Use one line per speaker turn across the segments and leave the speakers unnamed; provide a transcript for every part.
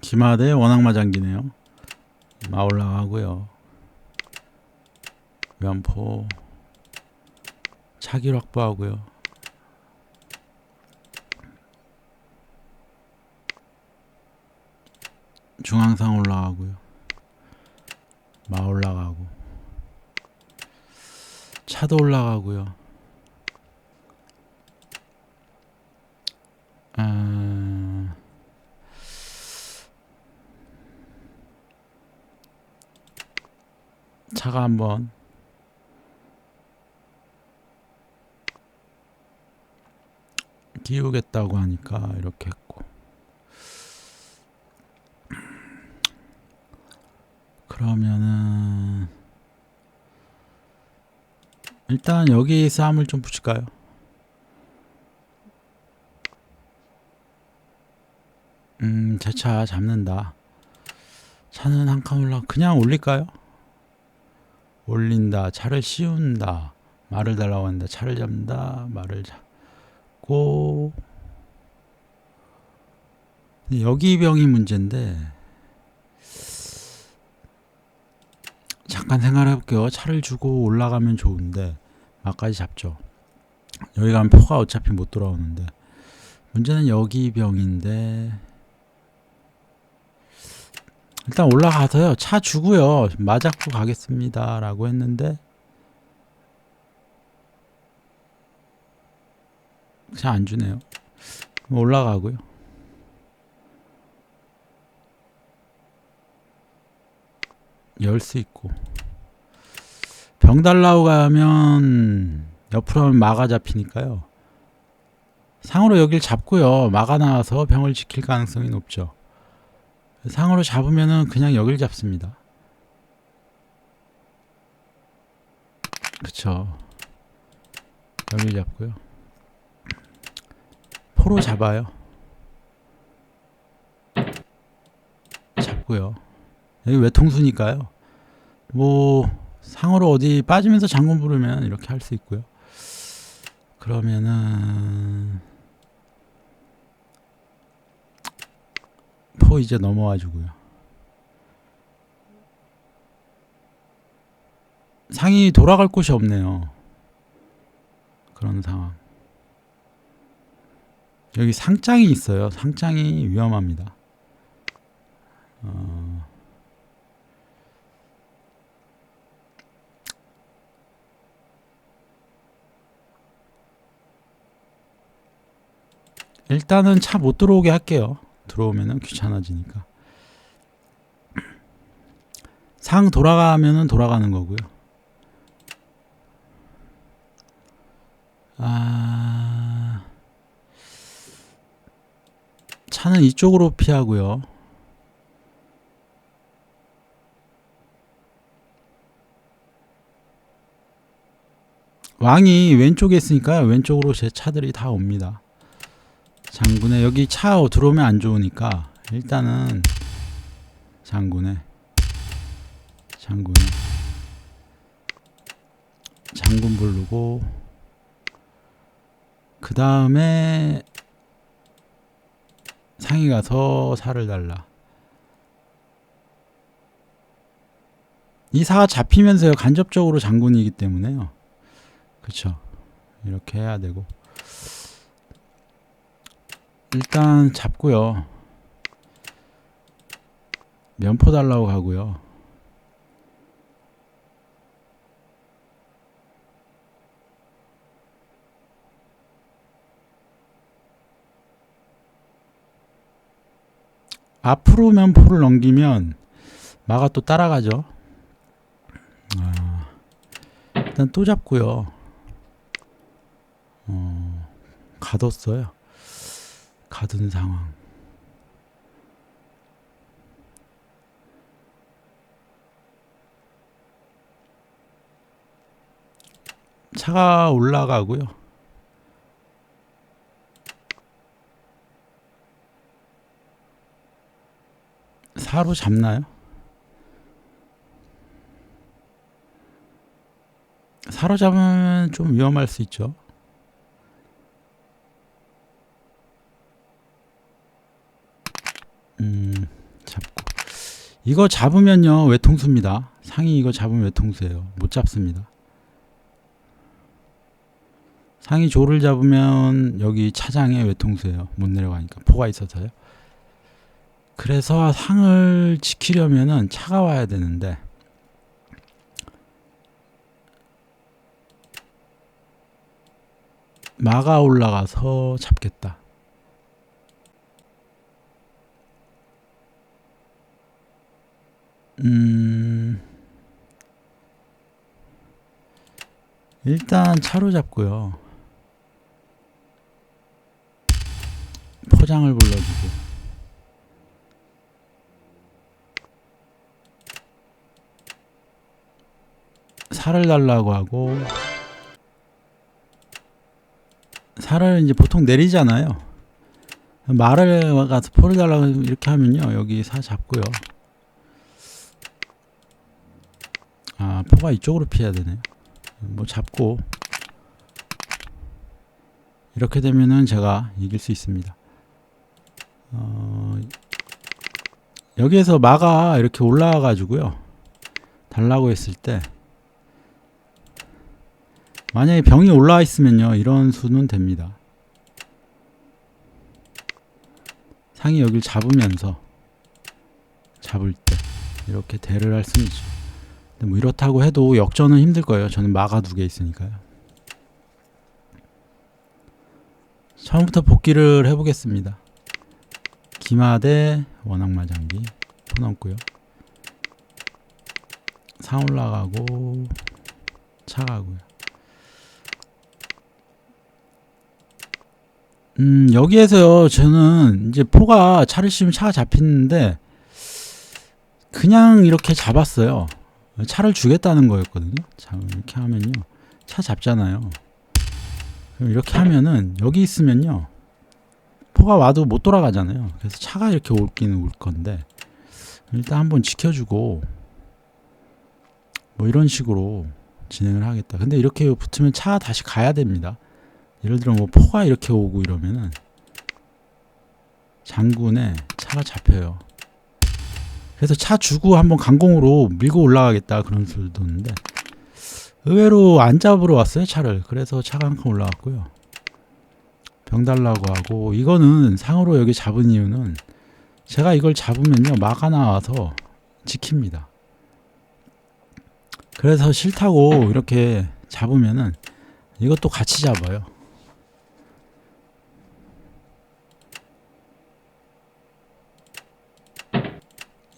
기마대 원악마장기네요. 마 올라가고요. 면포 차길 확보하고요. 중앙상 올라가고요. 마 올라가고 차도 올라가고요. 아, 차가 한번 띄우겠다고 하니까 이렇게 했고 그러면은 일단 여기 싸움을 좀 붙일까요? 음, 제 차 잡는다. 차는 한 칸 올라 그냥 올릴까요? 올린다. 차를 씌운다. 말을 달라고 한다. 차를 잡는다. 말을 잡고 여기 병이 문제인데 잠깐 생각해 볼게요. 차를 주고 올라가면 좋은데 막까지 잡죠. 여기 가면 표가 어차피 못 돌아오는데 문제는 여기 병인데 일단 올라가서요. 차 주고요. 맞았고 가겠습니다. 라고 했는데 차안 주네요. 올라가고요. 열수 있고 병 달라고 가면 옆으로 하면 마가 잡히니까요. 상으로 여길 잡고요. 마가 나와서 병을 지킬 가능성이 높죠. 상으로 잡으면은 그냥 여길 잡습니다. 그쵸. 여길 잡고요. 포로 잡아요. 잡고요. 여기 외통수니까요. 뭐 상으로 어디 빠지면서 장군 부르면 이렇게 할 수 있고요. 그러면은 포 이제 넘어와 주고요. 상이 돌아갈 곳이 없네요. 그런 상황. 여기 상장이 있어요. 상장이 위험합니다. 어, 일단은 차 못 들어오게 할게요. 들어오면은 귀찮아지니까. 상 돌아가면은 돌아가는 거고요. 아, 차는 이쪽으로 피하고요. 왕이 왼쪽에 있으니까요. 왼쪽으로 제 차들이 다 옵니다. 장군에 여기 차 들어오면 안 좋으니까 일단은 장군에 장군에 장군 부르고 그 다음에 상이 가서 살을 달라. 이 사가 잡히면서요 간접적으로 장군이기 때문에요. 그쵸? 이렇게 해야 되고 일단 잡고요. 면포 달라고 가고요. 앞으로 면포를 넘기면 마가 또 따라가죠. 아, 일단 또 잡고요. 어, 가뒀어요. 가둔 상황. 차가 올라가고요. 사로 잡나요? 사로 잡으면 좀 위험할 수 있죠. 음, 이거 잡으면요 외통수입니다. 상이 이거 잡으면 외통수예요. 못 잡습니다. 상이 조를 잡으면 여기 차장에 외통수예요. 못 내려가니까 포가 있어서요. 그래서 상을 지키려면은 차가 와야 되는데 마가 올라가서 잡겠다. 음, 일단 차로 잡고요. 포장을 불러주고. 살을 달라고 하고 살을 이제 보통 내리잖아요. 말을 가서 포를 달라고 이렇게 하면요. 여기 사 잡고요. 아, 포가 이쪽으로 피해야 되네요. 뭐 잡고 이렇게 되면은 제가 이길 수 있습니다. 어, 여기에서 마가 이렇게 올라와 가지고요. 달라고 했을 때 만약에 병이 올라와 있으면요. 이런 수는 됩니다. 상이 여길 잡으면서 잡을 때 이렇게 대를 할 수는 있죠. 근데 뭐 이렇다고 해도 역전은 힘들 거예요. 저는 마가 두 개 있으니까요. 처음부터 복귀를 해보겠습니다. 기마대 원악마장기 쳐넣고요. 상 올라가고 차 가고요. 음, 여기에서요, 저는 이제 포가 차를 씌우면 차가 잡히는데, 그냥 이렇게 잡았어요. 차를 주겠다는 거였거든요. 자, 이렇게 하면요. 차 잡잖아요. 그럼 이렇게 하면은, 여기 있으면요. 포가 와도 못 돌아가잖아요. 그래서 차가 이렇게 올기는 올 건데, 일단 한번 지켜주고, 뭐 이런 식으로 진행을 하겠다. 근데 이렇게 붙으면 차가 다시 가야 됩니다. 예를 들어 뭐 포가 이렇게 오고 이러면은 장군에 차가 잡혀요. 그래서 차 주고 한번 강공으로 밀고 올라가겠다 그런 소리도 있는데 의외로 안 잡으러 왔어요 차를. 그래서 차가 한 칸 올라갔고요. 병 달라고 하고 이거는 상으로 여기 잡은 이유는 제가 이걸 잡으면요 마가 나와서 지킵니다. 그래서 싫다고 이렇게 잡으면은 이것도 같이 잡아요.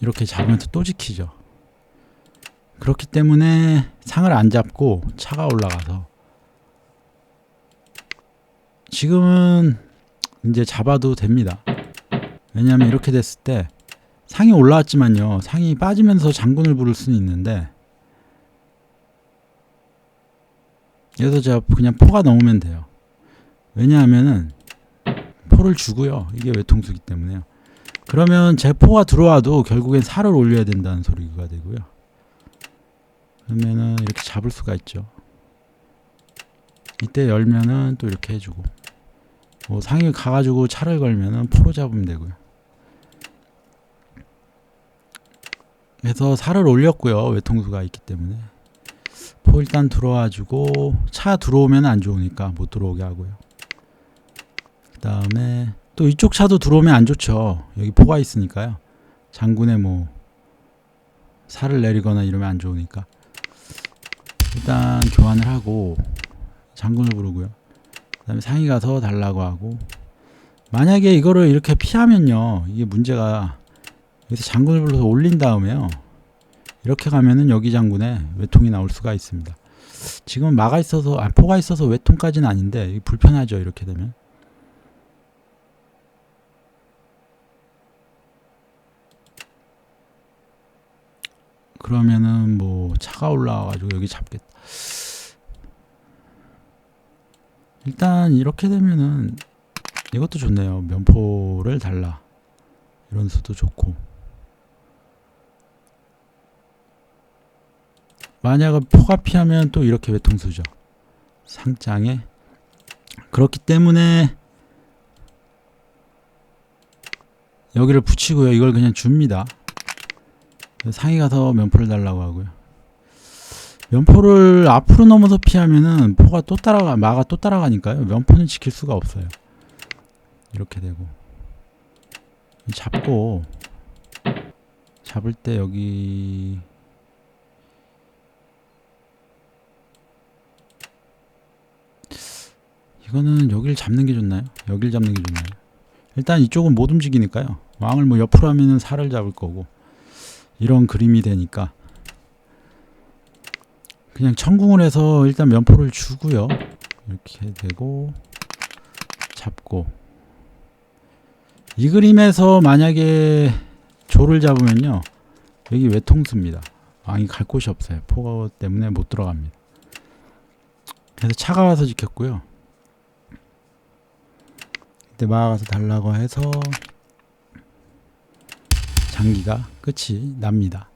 이렇게 잡으면서 또 지키죠. 그렇기 때문에 상을 안 잡고 차가 올라가서 지금은 이제 잡아도 됩니다. 왜냐하면 이렇게 됐을 때 상이 올라왔지만요. 상이 빠지면서 장군을 부를 수는 있는데 그래서 제가 그냥 포가 넘으면 돼요. 왜냐하면은 포를 주고요. 이게 외통수기 때문에요. 그러면 제 포가 들어와도 결국엔 살을 올려야 된다는 소리가 되고요. 그러면은 이렇게 잡을 수가 있죠. 이때 열면은 또 이렇게 해주고 뭐 상이 가가지고 차를 걸면은 포로 잡으면 되고요. 그래서 살을 올렸고요. 외통수가 있기 때문에 포 일단 들어와주고 차 들어오면 안 좋으니까 못 들어오게 하고요. 그 다음에 또 이쪽 차도 들어오면 안 좋죠. 여기 포가 있으니까요. 장군에 뭐 살을 내리거나 이러면 안 좋으니까 일단 교환을 하고 장군을 부르고요. 그다음에 상이 가서 달라고 하고 만약에 이거를 이렇게 피하면요 이게 문제가 여기서 장군을 불러서 올린 다음에요 이렇게 가면은 여기 장군에 외통이 나올 수가 있습니다. 지금 마가 있어서 아 포가 있어서 외통까지는 아닌데 불편하죠 이렇게 되면 그러면은 뭐 차가 올라와가지고 여기 잡겠다. 일단 이렇게 되면은 이것도 좋네요. 면포를 달라. 이런 수도 좋고. 만약 포가 피하면 또 이렇게 외통수죠. 상장에. 그렇기 때문에 여기를 붙이고요. 이걸 그냥 줍니다. 상이 가서 면포를 달라고 하고요. 면포를 앞으로 넘어서 피하면은 포가 또 따라가 마가 또 따라가니까요. 면포는 지킬 수가 없어요. 이렇게 되고 잡고 잡을 때 여기 이거는 여기를 잡는 게 좋나요? 여기를 잡는 게 좋나요? 일단 이쪽은 못 움직이니까요. 왕을 뭐 옆으로 하면은 살을 잡을 거고 이런 그림이 되니까 그냥 천궁을 해서 일단 면포를 주고요. 이렇게 되고 잡고 이 그림에서 만약에 조를 잡으면요 여기 외통수입니다. 왕이 갈 곳이 없어요. 포 때문에 못 들어갑니다. 그래서 차가 와서 지켰고요. 그때 마가서 달라고 해서 장기가 끝이 납니다.